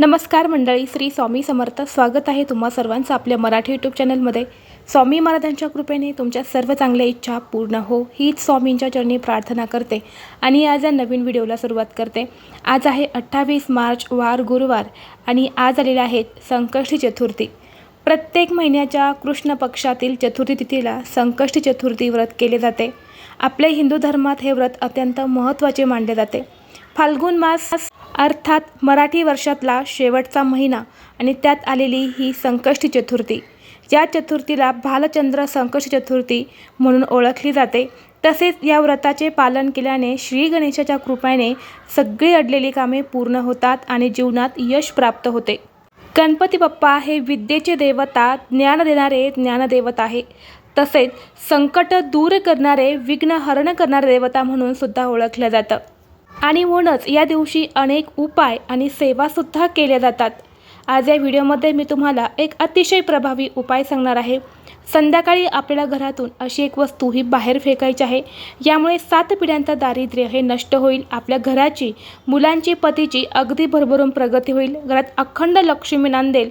नमस्कार मंडळी श्री स्वामी समर्थ. स्वागत आहे तुम्हा सर्वांचं आपल्या मराठी यूट्यूब चॅनलमध्ये स्वामी महाराजांच्या कृपेने तुमच्या सर्व चांगल्या इच्छा पूर्ण हो. हीच स्वामींच्या चरणी प्रार्थना करते आणि आज या नवीन व्हिडिओला सुरुवात करते. आज आहे अठ्ठावीस मार्च वार गुरुवार आणि आज आलेले आहेत संकष्टी चतुर्थी. प्रत्येक महिन्याच्या कृष्ण पक्षातील चतुर्थी तिथीला संकष्टी चतुर्थी व्रत केले जाते. आपल्या हिंदू धर्मात हे व्रत अत्यंत महत्त्वाचे मानले जाते. फाल्गुन मास अर्थात मराठी वर्षातला शेवटचा महिना आणि त्यात आलेली ही संकष्टी चतुर्थी. या चतुर्थीला भालचंद्र संकष्टी चतुर्थी म्हणून ओळखली जाते तसेच या व्रताचे पालन केल्याने श्री गणेशाच्या कृपेने सगळी अडलेली कामे पूर्ण होतात आणि जीवनात यश प्राप्त होते. गणपती बाप्पा हे विद्येचे देवता ज्ञान देणारे ज्ञानदेवता आहे. तसेच संकट दूर करणारे विघ्नहरण करणारे देवता म्हणून सुद्धा ओळखलं जातं. आणि म्हणूनच या दिवशी अनेक उपाय आणि सेवासुद्धा केल्या जातात. आज या व्हिडिओमध्ये मी तुम्हाला एक अतिशय प्रभावी उपाय सांगणार आहे. संध्याकाळी आपल्याला घरातून अशी एक वस्तू ही बाहेर फेकायची आहे. यामुळे सात पिढ्यांचं दारिद्र्य हे नष्ट होईल. आपल्या घराची मुलांची पतीची अगदी भरभरून प्रगती होईल. घरात अखंड लक्ष्मी नांदेल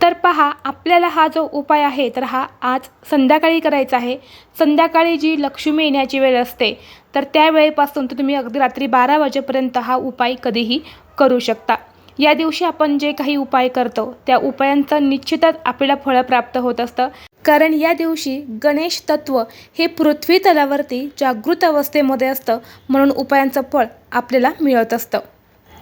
तर पहा आपल्याला हा जो उपाय आहे तर हा आज संध्याकाळी करायचा आहे. संध्याकाळी जी लक्ष्मी येण्याची वेळ असते तर त्या वेळेपासून तर तुम्ही अगदी रात्री बारा वाजेपर्यंत हा उपाय कधीही करू शकता. या दिवशी आपण जे काही उपाय करतो त्या उपायांचं निश्चितच आपल्याला फळं प्राप्त होत असतं. कारण या दिवशी गणेश तत्व हे पृथ्वी तलावरती जागृत अवस्थेमध्ये असतं म्हणून उपायांचं फळ आपल्याला मिळत असतं.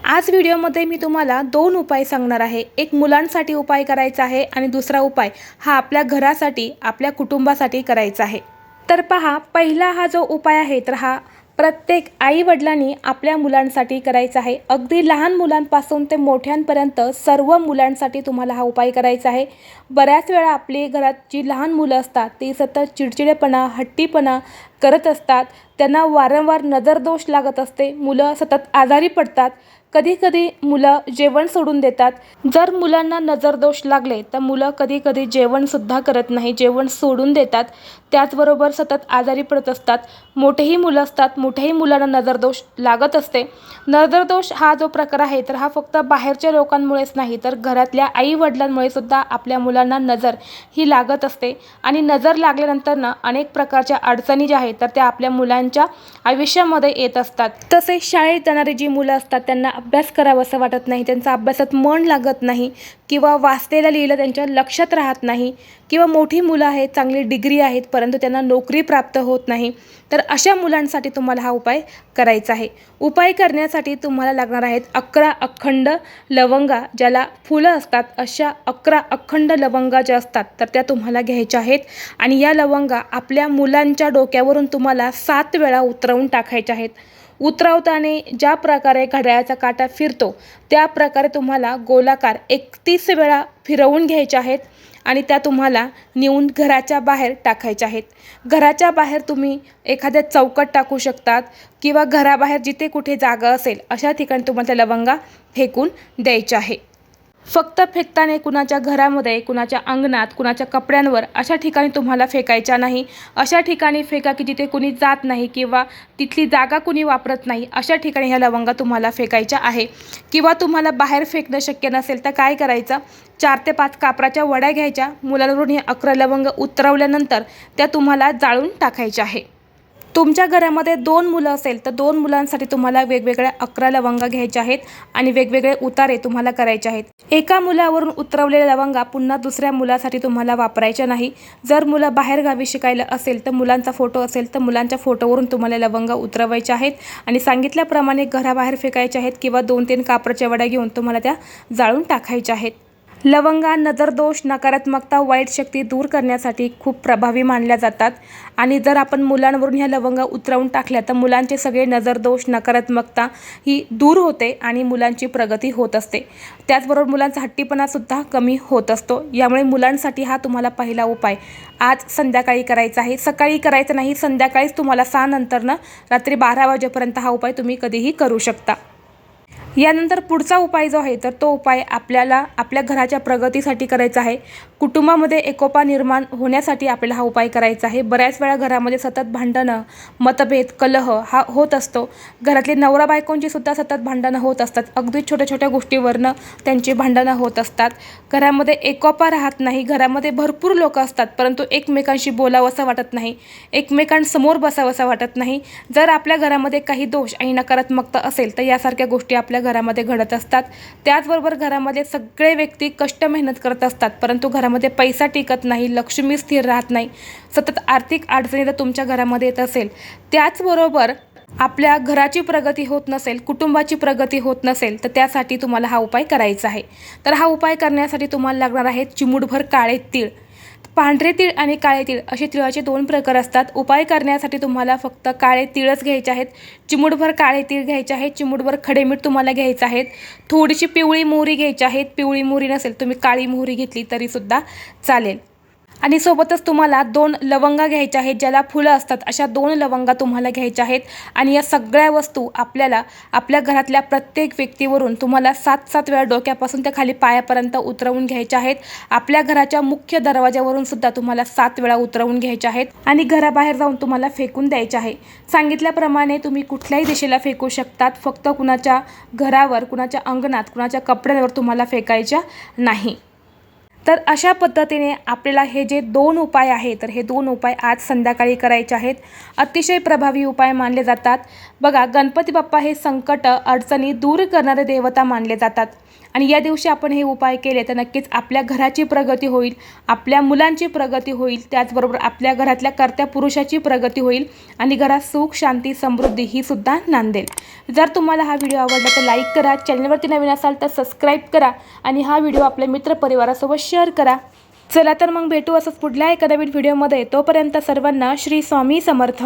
आज व्हिडिओमध्ये मी तुम्हाला दोन उपाय सांगणार आहे. एक मुलांसाठी उपाय करायचा आहे आणि दुसरा उपाय हा आपल्या घरासाठी आपल्या कुटुंबासाठी करायचा आहे. तर पहा पहिला हा जो उपाय आहे तर हा प्रत्येक आईवडिलांनी आपल्या मुलांसाठी करायचा आहे. अगदी लहान मुलांपासून ते मोठ्यांपर्यंत सर्व मुलांसाठी तुम्हाला हा उपाय करायचा आहे. बऱ्याच वेळा आपली घरात जी लहान मुलं असतात ती सतत चिडचिडेपणा हट्टीपणा करत असतात. त्यांना वारंवार नजरदोष लागत असते. मुलं सतत आजारी पडतात. कधी कधी मुलं जेवण सोडून देतात. जर मुलांना नजरदोष लागले तर मुलं कधी कधी जेवणसुद्धा करत नाही. जेवण सोडून देतात. त्याचबरोबर सतत आजारी पडत असतात. मोठेही मुलं असतात. मोठ्याही मुलांना नजरदोष लागत असते. नजरदोष हा जो प्रकार आहे तर हा फक्त बाहेरच्या लोकांमुळेच नाही तर घरातल्या आई वडिलांमुळे सुद्धा आपल्या मुलांना नजर ही लागत असते. आणि नजर लागल्यानंतर ना अनेक प्रकारच्या अडचणी ज्या आहेत तर त्या आपल्या मुलांच्या आयुष्यामध्ये येत असतात. तसेच शाळेत जाणारी जी मुलं असतात त्यांना अभ्यास करावासं असं वाटत नाही. त्यांचा अभ्यासात मन लागत नाही किंवा वाचलेलं लिहिलं त्यांच्या लक्षात राहत नाही. किंवा मोठी मुलं आहेत चांगली डिग्री आहेत परंतु त्यांना नोकरी प्राप्त होत नाही तर अशा मुलांसाठी तुम्हाला हा उपाय करायचा आहे. उपाय करण्यासाठी तुम्हाला लागणार आहेत अकरा अखंड लवंगा ज्याला फुलं असतात. अशा अकरा अखंड लवंगा ज्या असतात तर त्या तुम्हाला घ्यायच्या आहेत. आणि या लवंगा आपल्या मुलांच्या डोक्यावरून तुम्हाला सात वेळा उतरवून टाकायच्या आहेत. उतरवताना ज्या प्रकारे घड्याळाचा काटा फिरतो त्या प्रकारे तुम्हाला गोलाकार एकतीस वेळा फिरवून घ्यायच्या आहेत आणि त्या तुम्हाला नेऊन घराच्या बाहेर टाकायच्या आहेत. घराच्या बाहेर तुम्ही एखाद्या चौकट टाकू शकतात किंवा घराबाहेर जिथे कुठे जागा असेल अशा ठिकाणी तुम्हाला त्या लवंगा फेकून द्यायच्या आहे. फक्त फेकताना कुणाच्या घरामध्ये कुणाच्या अंगणात कुणाच्या कपड्यांवर अशा ठिकाणी तुम्हाला फेकायच्या नाही. अशा ठिकाणी फेका की जिथे कुणी जात नाही किंवा तिथली जागा कुणी वापरत नाही अशा ठिकाणी ह्या लवंगा तुम्हाला फेकायच्या आहे. किंवा तुम्हाला बाहेर फेकणं शक्य नसेल तर काय करायचं? चार ते पाच कापराच्या वड्या घ्यायच्या. मुलांवरून हे अकरा लवंग उतरवल्यानंतर त्या तुम्हाला जाळून टाकायच्या आहे. तुमच्या घरामध्ये दोन मुलं असेल तर दोन मुलांसाठी तुम्हाला वेगवेगळ्या अकरा लवंगा घ्यायच्या आहेत आणि वेगवेगळे उतारे तुम्हाला करायचे आहेत. एका मुलावरून उतरवलेल्या लवंगा पुन्हा दुसऱ्या मुलासाठी तुम्हाला वापरायच्या नाही. जर मुलं बाहेरगावी शिकायला असेल तर मुलांचा फोटो असेल तर मुलांच्या फोटोवरून तुम्हाला लवंगा उतरवायच्या आहेत आणि सांगितल्याप्रमाणे घराबाहेर फेकायच्या आहेत किंवा दोन तीन कापडच्या वड्या घेऊन तुम्हाला त्या जाळून टाकायच्या आहेत. लवंगा नजरदोष नकारात्मकता वाईट शक्ती दूर करण्यासाठी खूप प्रभावी मानल्या जातात. आणि जर आपण मुलांवरून ह्या लवंगा उतरवून टाकल्या तर मुलांचे सगळे नजरदोष नकारात्मकता ही दूर होते आणि मुलांची प्रगती होत असते. त्याचबरोबर मुलांचा हट्टीपणासुद्धा कमी होत असतो. यामुळे मुलांसाठी हा तुम्हाला पहिला उपाय. आज संध्याकाळी करायचा आहे. सकाळी करायचं नाही संध्याकाळीच तुम्हाला सहा नंतरनं रात्री बारा वाजेपर्यंत हा उपाय तुम्ही कधीही करू शकता. यानंतर पुढचा उपाय जो आहे तर तो उपाय आपल्याला आपल्या घराच्या प्रगतीसाठी करायचा आहे. कुटुंबामध्ये एकोपा निर्माण होण्यासाठी आपल्याला हा उपाय करायचा आहे. बऱ्याच वेळा घरामध्ये सतत भांडणं मतभेद कलह हा होत असतो. घरातले नवरा बायकोंची सुद्धा सतत भांडणं होत असतात. अगदी छोट्या छोट्या गोष्टीवरनं त्यांची भांडणं होत असतात. घरामध्ये एकोपा राहत नाही. घरामध्ये भरपूर लोक असतात परंतु एकमेकांशी बोलावं असं वाटत नाही. एकमेकांसमोर बसावं असं वाटत नाही. जर आपल्या घरामध्ये काही दोष आणि नकारात्मकता असेल तर यासारख्या गोष्टी आपल्या घरामध्ये घडत असतात. त्याचबरोबर घरामध्ये सगळे व्यक्ती कष्ट मेहनत करत असतात परंतु घरामध्ये पैसा टिकत नाही लक्ष्मी स्थिर राहत नाही सतत आर्थिक अडचणी जर तुमच्या घरामध्ये येत असेल. त्याचबरोबर आपल्या घराची प्रगती होत नसेल कुटुंबाची प्रगती होत नसेल तर त्यासाठी तुम्हाला हा उपाय करायचा आहे. तर हा उपाय करण्यासाठी तुम्हाला लागणार आहे चिमूटभर काळे तीळ. पांढरे तीळ आणि काळे तीळ असे तिळाचे दोन प्रकार असतात. उपाय करण्यासाठी तुम्हाला फक्त काळे तिळच घ्यायचे आहेत. चिमूटभर काळे तीळ घ्यायचे आहेत. चिमूटभर खडे मीठ तुम्हाला घ्यायचं आहेत. थोडीशी पिवळी मोहरी घ्यायची आहेत. पिवळी मोहरी नसेल तुम्ही काळी मोहरी घेतली तरीसुद्धा चालेल. आणि सोबतच तुम्हाला दोन लवंगा घ्यायच्या आहेत ज्याला फुलं असतात अशा दोन लवंगा तुम्हाला घ्यायच्या आहेत. आणि या सगळ्या वस्तू आपल्याला आपल्या घरातल्या प्रत्येक व्यक्तीवरून तुम्हाला सात सात वेळा डोक्यापासून त्या खाली पायापर्यंत उतरवून घ्यायच्या आहेत. आपल्या घराच्या मुख्य दरवाज्यावरून सुद्धा तुम्हाला सात वेळा उतरवून घ्यायच्या आहेत आणि घराबाहेर जाऊन तुम्हाला फेकून द्यायच्या आहे. सांगितल्याप्रमाणे तुम्ही कुठल्याही दिशेला फेकू शकतात फक्त कुणाच्या घरावर कुणाच्या अंगणात कुणाच्या कपड्यांवर तुम्हाला फेकायच्या नाही. तर अशा पद्धतीने आपल्याला हे जे दोन उपाय आहे तर हे दोन उपाय आज संध्याकाळी करायचे आहेत. अतिशय प्रभावी उपाय मानले जातात. बघा गणपती बाप्पा हे संकट अडचणी दूर करणारे देवता मानले जातात. आणि या दिवशी आपण हे उपाय केले तर नक्कीच आपल्या घराची प्रगती होईल आपल्या मुलांची प्रगती होईल त्याचबरोबर आपल्या घरातल्या कर्त्या पुरुषाची प्रगती होईल आणि घरात सुख शांती समृद्धी ही सुद्धा नांदेल. जर तुम्हाला हा व्हिडिओ आवडला तर लाईक करा चॅनलवरती नवीन असाल तर सबस्क्राईब करा आणि हा व्हिडिओ आपल्या मित्रपरिवारासोबत शेअर करा. चला तर मग भेटू असंच पुढल्या एका नवीन व्हिडिओमध्ये. तोपर्यंत सर्वांना श्री स्वामी समर्थ.